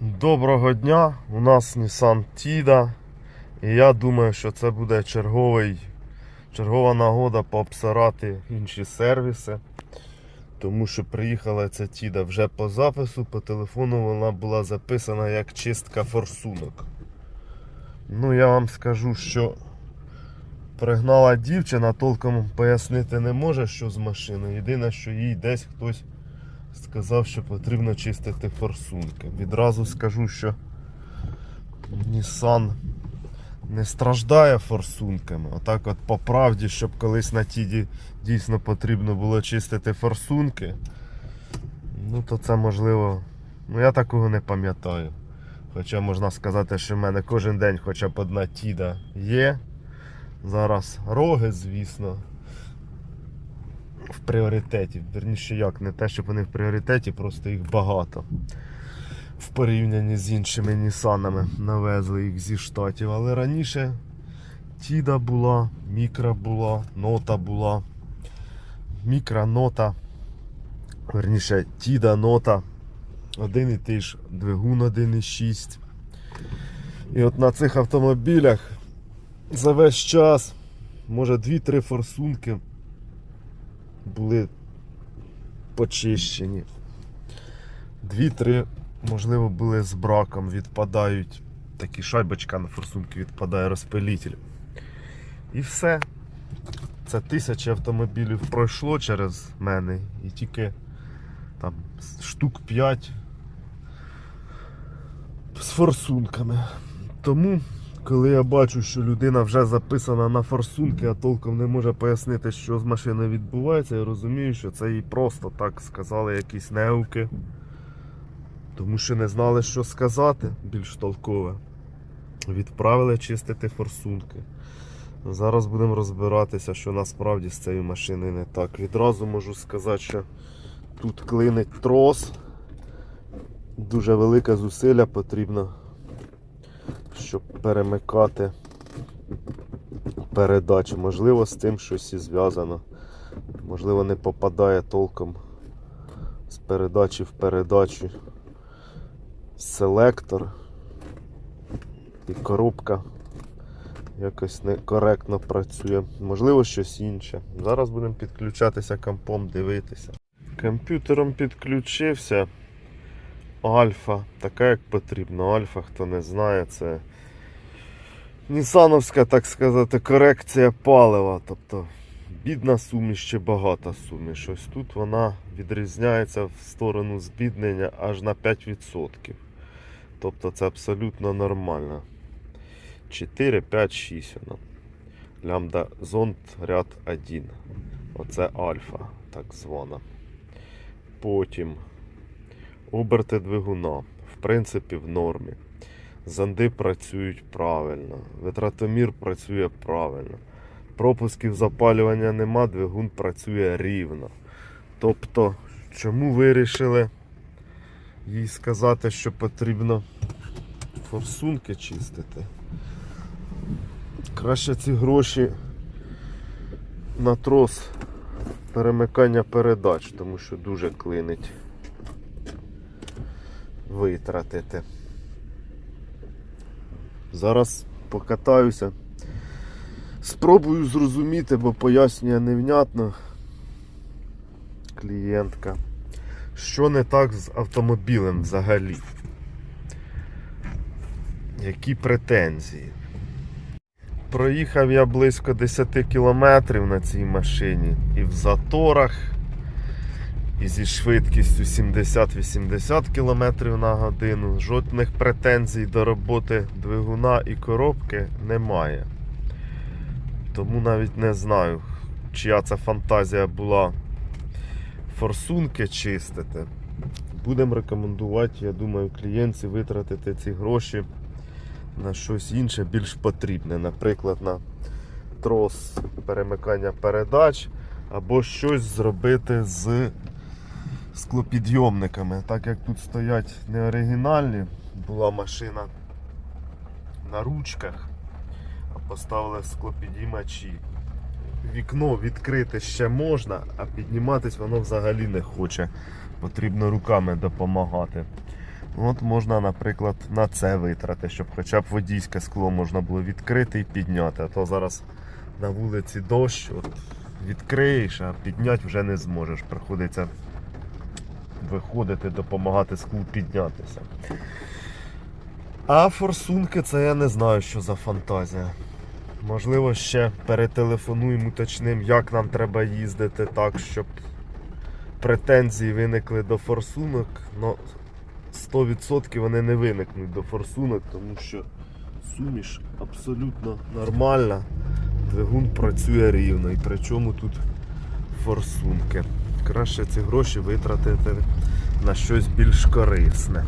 Доброго дня! У нас Nissan Tida. І я думаю, що це буде черговий, чергова нагода пообсирати інші сервіси. Тому що приїхала ця Тіда вже по запису, по телефону вона була записана як чистка форсунок. Ну, я вам скажу, що пригнала дівчина, толком пояснити не може, що з машиною. Єдине, що їй десь хтось сказав, що потрібно чистити форсунки. Відразу скажу, що Nissan не страждає форсунками. Отак от по правді, щоб колись на тіді дійсно потрібно було чистити форсунки. Ну то це можливо. Ну я такого не пам'ятаю. Хоча можна сказати, що в мене кожен день хоча б одна тіда є. Зараз роги, звісно пріоритеті. Верніше як, не те, щоб вони в пріоритеті, просто їх багато. В порівнянні з іншими Нісанами навезли їх зі штатів. Але раніше Тіда була, мікра була, нота була. Мікра нота. Верніше, Тіда нота. Один і той ж двигун 1,6. І от на цих автомобілях за весь час, може 2-3 форсунки були почищені. Дві-три, можливо, були з браком, відпадають. Такі шайбочка на форсунки відпадає розпилитель. І все. Це тисячі автомобілів пройшло через мене і тільки там штук 5 з форсунками. Тому коли я бачу, що людина вже записана на форсунки, а толком не може пояснити, що з машиною відбувається, я розумію, що це їй просто так сказали якісь неуки. Тому що не знали, що сказати більш толкове. Відправили чистити форсунки. Зараз будемо розбиратися, що насправді з цією машиною не так. Відразу можу сказати, що тут клинить трос. Дуже велике зусилля потрібно щоб перемикати передачу. Можливо, з тим щось і зв'язано. Можливо, не попадає толком з передачі в передачу селектор і коробка якось некоректно працює. Можливо, щось інше. Зараз будемо підключатися компом, дивитися. Комп'ютером підключився. Альфа, така як потрібно. Альфа, хто не знає, це Нісановська, так сказати, корекція палива. Тобто бідна суміш чи багата суміш. Ось тут вона відрізняється в сторону збіднення аж на 5%. Тобто це абсолютно нормально. 4, 5, 6 воно. Лямбда зонд ряд 1. Оце альфа, так звана. Потім Оберти двигуна, в принципі, в нормі. Занди працюють правильно. Витратомір працює правильно. Пропусків запалювання нема, двигун працює рівно. Тобто, чому вирішили їй сказати, що потрібно форсунки чистити? Краще ці гроші на трос перемикання передач, тому що дуже клинить витратити. Зараз покатаюся. Спробую зрозуміти, бо пояснює невнятно клієнтка. Що не так з автомобілем взагалі? Які претензії? Проїхав я близько 10 кілометрів на цій машині і в заторах і зі швидкістю 70-80 км на годину. Жодних претензій до роботи двигуна і коробки немає. Тому навіть не знаю, чия це фантазія була форсунки чистити. Будемо рекомендувати, я думаю, клієнтці витратити ці гроші на щось інше, більш потрібне. Наприклад, на трос перемикання передач або щось зробити з склопідйомниками. Так як тут стоять неоригінальні, була машина на ручках, а поставили склопідіймачі. Вікно відкрити ще можна, а підніматись воно взагалі не хоче. Потрібно руками допомагати. От можна, наприклад, на це витрати, щоб хоча б водійське скло можна було відкрити і підняти. А то зараз на вулиці дощ, от відкриєш, а підняти вже не зможеш. Приходиться виходити, допомагати склу піднятися. А форсунки це я не знаю, що за фантазія. Можливо, ще перетелефонуємо, уточним, як нам треба їздити так, щоб претензії виникли до форсунок. Но 100% вони не виникнуть до форсунок, тому що суміш абсолютно нормальна. Двигун працює рівно. І причому тут форсунки. Краще ці гроші витратити на щось більш корисне.